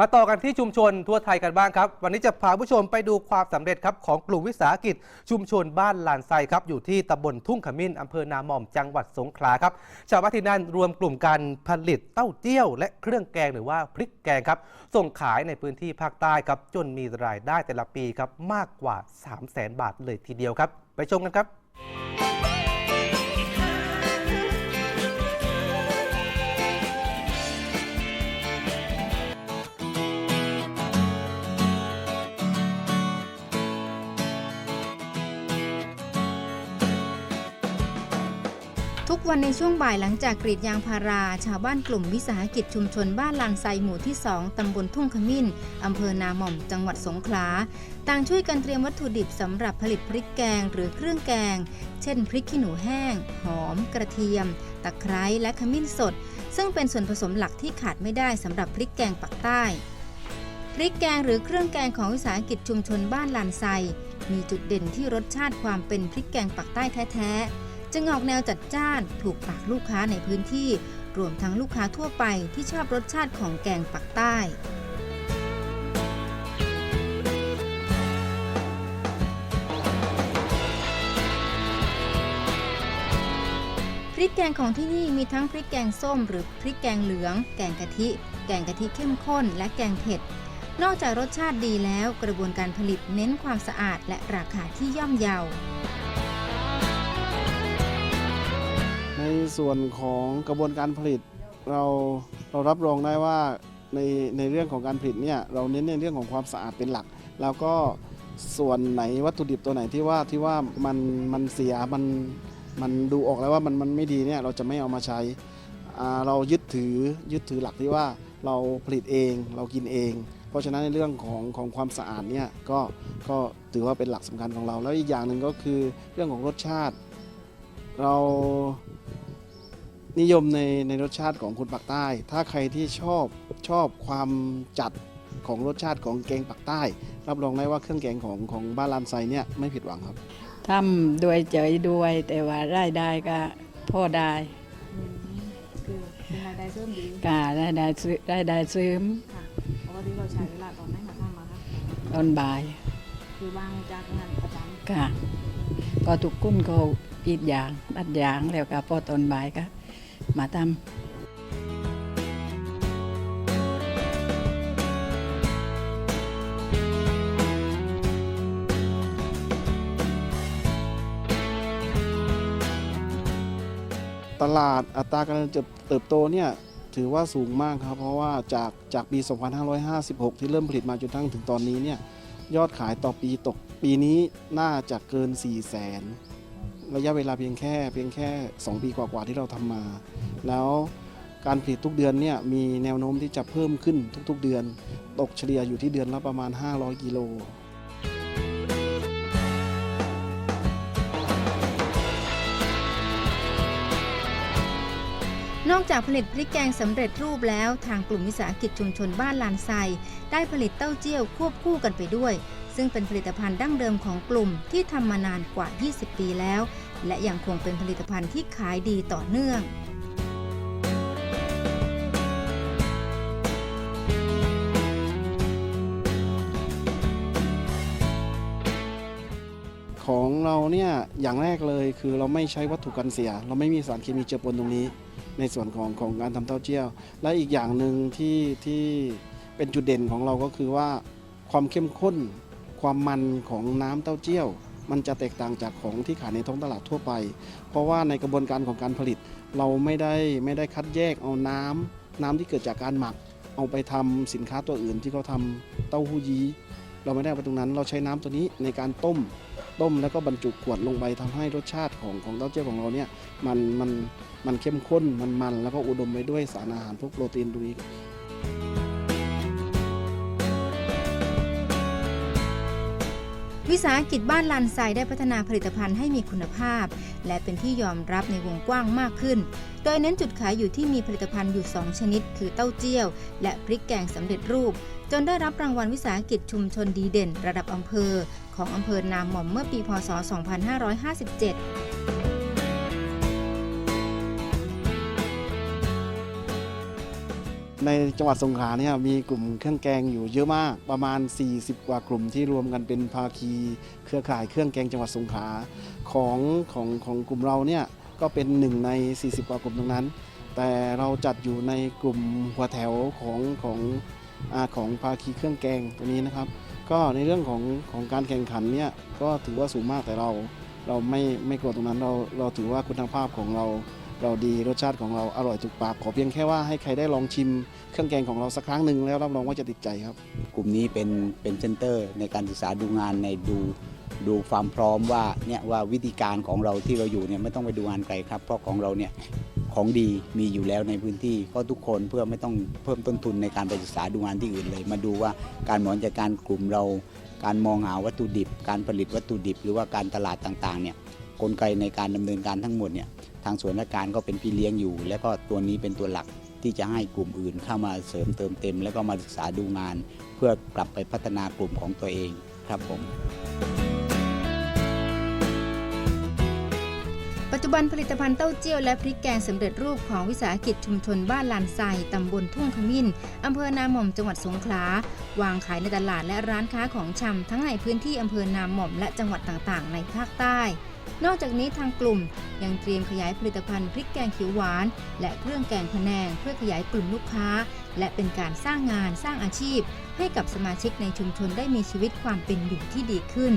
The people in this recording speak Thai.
มาต่อกันที่ชุมชนทั่วไทยกันบ้างครับ วันนี้จะพาผู้ชมไปดูความสำเร็จครับของกลุ่มวิสาหกิจ ชุมชนบ้านลานไซครับอยู่ที่ตำบลทุ่งขมิ้นอำเภอนาหม่อมจังหวัดสงขลาครับชาวบ้านที่นั่นรวมกลุ่มการผลิตเต้าเจี้ยว และเครื่องแกงหรือว่าพริกแกงครับส่งขายในพื้นที่ภาคใต้ครับจนมีรายได้แต่ละปีครับมากกว่า 3 0 0แสนบาทเลยทีเดียวครับ ไปชมกันครับ ทุกวันในช่วงบ่ายหลังจากกรีดยางพารา ชาวบ้านกลุ่มวิสาหกิจชุมชนบ้านลานไซหมู่ที่ 2 ตำบลทุ่งขมิ้น อำเภอนาหม่อม จังหวัดสงขลา ต่างช่วยกันเตรียมวัตถุดิบสำหรับผลิตพริกแกงหรือเครื่องแกง เช่น พริกขี้หนูแห้ง หอม กระเทียม ตะไคร้ และขมิ้นสด ซึ่งเป็นส่วนผสมหลักที่ขาดไม่ได้สำหรับพริกแกงปักใต้ พริกแกงหรือเครื่องแกงของวิสาหกิจชุมชนบ้านลานไซ มีจุดเด่นที่รสชาติความเป็นพริกแกงปักใต้แท้ๆ จึงออกแนวจัดจ้านถูกปากลูกค้าในพื้นที่ รวมทั้งลูกค้าทั่วไปที่ชอบรสชาติของแกงปักใต้พริกแกงของที่นี่มีทั้งพริกแกงส้มหรือพริกแกงเหลือง แกงกะทิ แกงกะทิเข้มข้น และแกงเผ็ด นอกจากรสชาติดีแล้วกระบวนการผลิตเน้นความสะอาดและราคาที่ย่อมเยาใส่วนของกระบวนการผลิต เราเรารับรองได้ว่าในในเรื่องของการผลิตเนี่ยเราเน้นในเรื่องของความสะอาดเป็นหลัก แล้วก็ส่วนไหนวัตถุดิบตัวไหนที่ว่าที่ว่ามันมันเสียมันมันดูออกแล้วว่ามันมันไม่ดีเนี่ยเราจะไม่เอามาใช้ เรายึดถือยึดถือหลักที่ว่าเราผลิตเองเรากินเอง เพราะฉะนั้นในเรื่องของของความสะอาดเนี่ยก็ก็ถือว่าเป็นหลักสำคัญของเรา แล้วอีกอย่างหนึ่งก็คือเรื่องของรสชาติ เรา นิยมในในรสชาติของคนปากใต้ ถ้าใครที่ชอบชอบความจัดของรสชาติของแกงปากใต้ รับรองได้ว่าเครื่องแกงของของบ้านลานไซเนี่ยไม่ผิดหวังครับทำด้วยใจด้วย แต่ว่ารายได้ก็พ่อได้คือเป็นรายได้เสริมดีการายได้ซื้อรายได้ซื้มค่ะปกติเราใช้เวลาตอนไหนมาทำมาคะตอนบ่ายคือว่างจากงานประจค่ะ ก็ทุกคนก็กรีดยางตัดยางแล้วก็พอตอนบ่ายก็ มาทตลาดอัตราการเติบโตเนี่ยถือว่าสูงมากครับ เพราะว่าจากจากปี 2556 ที่เริ่มผลิตมาจนทั้งถึงตอนนี้เนี่ยยอดขายต่อปีตกปีนี้น่าจะเกิน 4 0 0แสน ระยะเวลาเพียงแค่เพียงแค่ 2 ปีกว่าๆที่เราทำมา แล้วการผลิตทุกเดือนเนี่ยมีแนวโน้มที่จะเพิ่มขึ้นทุกๆเดือน ตกเฉลี่ยอยู่ที่เดือนละประมาณ 500 กิโลนอกจากผลิตพริกแกงสำเร็จรูปแล้ว ทางกลุ่มวิสาหกิจชุมชนบ้านลานไซได้ผลิตเต้าเจี้ยวควบคู่กันไปด้วย ซึ่งเป็นผลิตภัณฑ์ดั้งเดิมของกลุ่มที่ทำมานานกว่า 20 ปีแล้ว และยังคงเป็นผลิตภัณฑ์ที่ขายดีต่อเนื่องของเราเนี่ยอย่างแรกเลยคือเราไม่ใช้วัตถุกันเสีย เราไม่มีสารเคมีเจือปนตรงนี้ ในส่วนของของการทำเต้าเจี้ยว และอีกอย่างหนึ่งที่ที่เป็นจุดเด่นของเราก็คือว่าความเข้มข้น ความมันของน้ำเต้าเจี้ยว มันจะแตกต่างจากของที่ขายในท้องตลาดทั่วไป เพราะว่าในกระบวนการของการผลิต เราไม่ได้ไม่ได้คัดแยกเอาน้ำน้ำที่เกิดจากการหมัก เอาไปทำสินค้าตัวอื่นที่เขาทำเต้าหู้ยี้เราไม่ได้ไปตรงนั้น เราใช้น้ำตัวนี้ในการต้มต้มแล้วก็บรรจุขวดลงไปทำให้รสชาติของของเต้าเจี้ยวของเราเนี่ยมันมันมันเข้มข้นมันมันแล้วก็อุดมไปด้วยสารอาหารพวกโปรตีนตรงนี้ วิสาหกิจบ้านลานไซได้พัฒนาผลิตภัณฑ์ให้มีคุณภาพ และเป็นที่ยอมรับในวงกว้างมากขึ้น โดยเน้นจุดขายอยู่ที่มีผลิตภัณฑ์อยู่ 2 ชนิด คือเต้าเจี้ยว และพริกแกงสำเร็จรูป จนได้รับรางวัลวิสาหกิจชุมชนดีเด่น ระดับอำเภอ ของอำเภอนามหม่อมเมื่อปีพศ 2557 ในจังหวัดสงขลาเนี่ยมีกลุ่มเครื่องแกงอยู่เยอะมากประมาณ 40 กว่ากลุ่มที่รวมกันเป็นภาคีเครือข่ายเครื่องแกงจังหวัดสงขลาของของของกลุ่มเราเนี่ยก็เป็นหนึ่งใน 40 กว่ากลุ่มตรงนั้น แต่เราจัดอยู่ในกลุ่มหัวแถวของของอาของภาคีเครื่องแกงตัวนี้นะครับ ก็ในเรื่องของของการแข่งขันเนี่ยก็ถือว่าสูงมากแต่เรา เราไม่ไม่กลัวตรงนั้นเราเราถือว่าคุณภาพของเรา เราดีรสชาติของเราอร่อยถูกปากขอเพียงแค่ว่าให้ใครได้ลองชิมเครื่องแกงของเราสักครั้งหนึ่งแล้วรับรองว่าจะติดใจครับ กลุ่มนี้เป็นเป็นเซ็นเตอร์ในการศึกษาดูงานในดูดูความพร้อมว่าเนี่ยว่าวิธีการของเราที่เราอยู่เนี่ยไม่ต้องไปดูงานไกลครับ เพราะของเราเนี่ยของดีมีอยู่แล้วในพื้นที่ก็ทุกคนเพื่อไม่ต้องเพิ่มต้นทุนในการไปศึกษาดูงานที่อื่นเลย มาดูว่าการบริหารจัดการกลุ่มเรา การมองหาวัตถุดิบ การผลิตวัตถุดิบ หรือว่าการตลาดต่างๆเนี่ย กลไกในการดำเนินการทั้งหมดเนี่ยทางส่วนราชการก็เป็นพี่เลี้ยงอยู่ แล้วก็ตัวนี้เป็นตัวหลักที่จะให้กลุ่มอื่นเข้ามาเสริมเติมเต็ม แล้วก็มาศึกษาดูงาน เพื่อกลับไปพัฒนากลุ่มของตัวเองครับผม ปัจจุบันผลิตภัณฑ์เต้าเจี้ยวและพริกแกงสำเร็จรูปของวิสาหกิจชุมชนบ้านลานไซตำบลทุ่งขมิ้นอำเภอนาหม่อมจังหวัดสงขลา วางขายในตลาดและร้านค้าของชำทั้งในพื้นที่อำเภอนาหม่อมและจังหวัดต่างๆ ในภาคใต้ นอกจากนี้ทางกลุ่มยังเตรียมขยายผลิตภัณฑ์พริกแกงเขียวหวาน และเครื่องแกงพะแนงเพื่อขยายกลุ่มลูกค้า และเป็นการสร้างงานสร้างอาชีพ ให้กับสมาชิกในชุมชนได้มีชีวิตความเป็นอยู่ที่ดีขึ้น